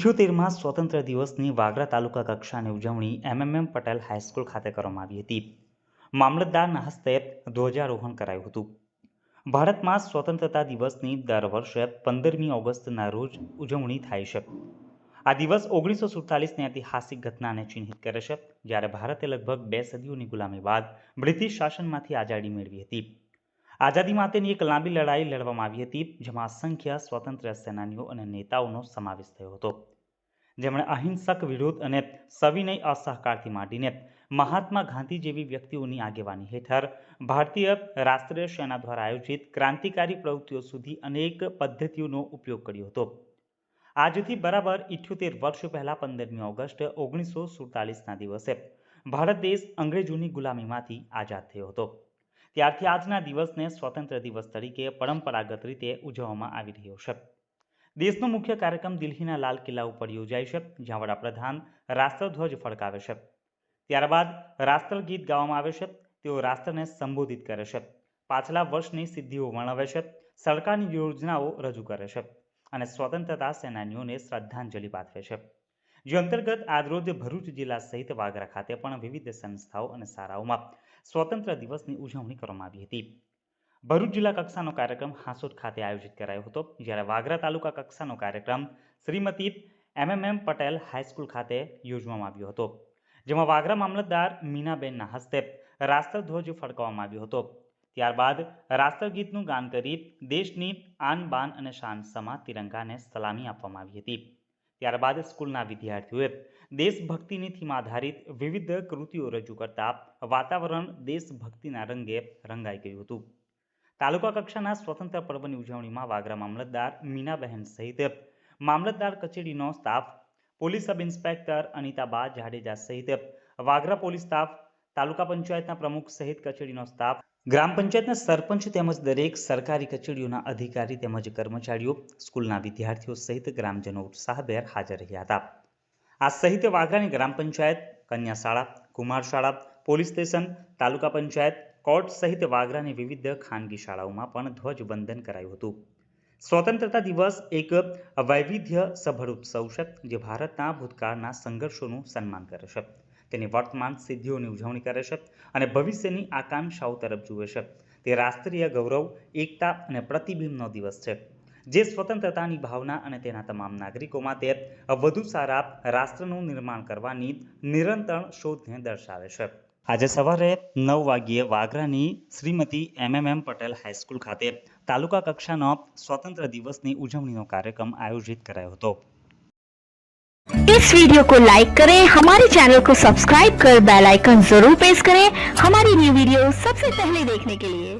ઇઠ્યોતેરમાં સ્વતંત્ર દિવસની વાગરા તાલુકા કક્ષાની ઉજવણી એમએમએમ પટેલ હાઈસ્કૂલ ખાતે કરવામાં આવી હતી. મામલતદારના હસ્તે ધ્વજારોહણ કરાયું હતું. ભારતમાં સ્વતંત્રતા દિવસની દર વર્ષે પંદરમી ઓગસ્ટના રોજ ઉજવણી થાય છે. આ દિવસ ઓગણીસો સુડતાલીસની ઐતિહાસિક ઘટનાને ચિહ્નિત કરે છે, જ્યારે ભારતે લગભગ બે સદીઓની ગુલામી બાદ બ્રિટિશ શાસનમાંથી આઝાદી મેળવી હતી. આઝાદી માટેની એક લાંબી લડાઈ લડવામાં આવી હતી, જેમાં અસંખ્ય સ્વતંત્ર સેનાનીઓ અને નેતાઓનો સમાવેશ થયો હતો. જેમણે અહિંસક વિરોધ અને સવિનય અસહકારથી માંડીને મહાત્મા ગાંધી જેવી વ્યક્તિઓની આગેવાની હેઠળ ભારતીય રાષ્ટ્રીય સેના દ્વારા આયોજિત ક્રાંતિકારી પ્રવૃત્તિઓ સુધી અનેક પદ્ધતિઓનો ઉપયોગ કર્યો હતો. આજથી બરાબર ઇઠ્યોતેર વર્ષ પહેલા પંદરમી ઓગસ્ટ ઓગણીસો સુડતાલીસના દિવસે ભારત દેશ અંગ્રેજોની ગુલામીમાંથી આઝાદ થયો હતો. ત્યારથી આજના દિવસને સ્વતંત્ર દિવસ તરીકે પરંપરાગત રીતે ઉજવવામાં આવી રહ્યો છે. દેશનો મુખ્ય કાર્યક્રમ દિલ્હીના લાલ કિલ્લા ઉપર યોજાય છે, જ્યાં વડાપ્રધાન રાષ્ટ્રધ્વજ ફરકાવે છે. ત્યારબાદ રાષ્ટ્રગીત ગાવામાં આવે છે, તેઓ રાષ્ટ્રને સંબોધિત કરે છે. પાછલા વર્ષની સિદ્ધિઓ વર્ણવે છે, સરકારની યોજનાઓ રજૂ કરે છે અને સ્વતંત્રતા સેનાનીઓને શ્રદ્ધાંજલિ પાઠવે છે. જે અંતર્ગત આજરોજ ભરૂચ જિલ્લા સહિત વાગરા ખાતે પણ વિવિધ સંસ્થાઓ અને શાળાઓમાં સ્વતંત્ર દિવસની ઉજવણી કરવામાં આવી હતી. ભરૂચ જિલ્લા કક્ષાનો કાર્યક્રમ હાંસોદ ખાતે આયોજિત કરાયો હતો. જ્યારે વાગરા તાલુકા કક્ષાનો કાર્યક્રમ શ્રીમતી એમએમએમ પટેલ હાઈસ્કૂલ ખાતે યોજવામાં આવ્યો હતો. જેમાં વાગરા મામલતદાર મીનાબેનના હસ્તે રાષ્ટ્રધ્વજ ફરકાવવામાં આવ્યો હતો. ત્યારબાદ રાષ્ટ્રગીતનું ગાન કરી દેશની આન બાન અને શાન સમા તિરંગાને સલામી આપવામાં આવી હતી. ત્યારબાદ સ્કૂલના વિદ્યાર્થીઓએ દેશભક્તિની થીમ આધારિત વિવિધ કૃતિઓ રજૂ કરતા વાતાવરણ દેશભક્તિના રંગે રંગાઈ ગયું હતું. તાલુકા કક્ષાના સ્વતંત્ર પર્વની ઉજવણીમાં વાગરા મામલતદાર મીનાબહેન સહિત મામલતદાર કચેરીનો staff police sub inspector Anitaba Jadeja સહિત વાગરા પોલીસ સ્ટાફ તાલુકા પંચાયતના પ્રમુખ સહિત કચેરીનો સ્ટાફ ગ્રામ પંચાયતના સરપંચ તેમજ દરેક સરકારી કચેરીઓના અધિકારી તેમજ કર્મચારીઓ, સ્કૂલના વિદ્યાર્થીઓ સહિત ગ્રામજનો ઉત્સાહભેર હાજર રહ્યા હતા. આ સહિત વાઘરાની ગ્રામ પંચાયત કન્યા શાળા કુમાર શાળા પોલીસ સ્ટેશન, તાલુકા પંચાયત કોર્ટ સહિત વાગરાની વિવિધ ખાનગી શાળાઓમાં પણ ધ્વજવંદન કરાયું હતું. સ્વતંત્રતા દિવસ એક વૈવિધ્ય સભર ઉત્સવ છે, જે ભારતના ભૂતકાળના સંઘર્ષોનું સન્માન કરે છે. તેની વર્તમાન સિદ્ધિઓની ઉજવણી કરે છે અને ભવિષ્યની આકાંક્ષાઓ તરફ જુએ છે. તે રાષ્ટ્રીય ગૌરવ, એકતા અને પ્રતિબિંબનો દિવસ છે. જે સ્વતંત્રતાની ભાવના અને તેના તમામ નાગરિકોમાં તે વધુ સારા રાષ્ટ્રનું નિર્માણ કરવાની નિરંતર શોધને દર્શાવે છે. આજે સવારે નવ વાગ્યે વાગરાની શ્રીમતી એમએમએમ પટેલ હાઈસ્કૂલ ખાતે તાલુકા કક્ષાનો સ્વતંત્ર દિવસની ઉજવણીનો કાર્યક્રમ આયોજિત કરાયો હતો इस वीडियो को लाइक करें हमारे चैनल को सब्सक्राइब कर बेल आइकन जरूर प्रेस करें हमारी न्यू वीडियो सबसे पहले देखने के लिए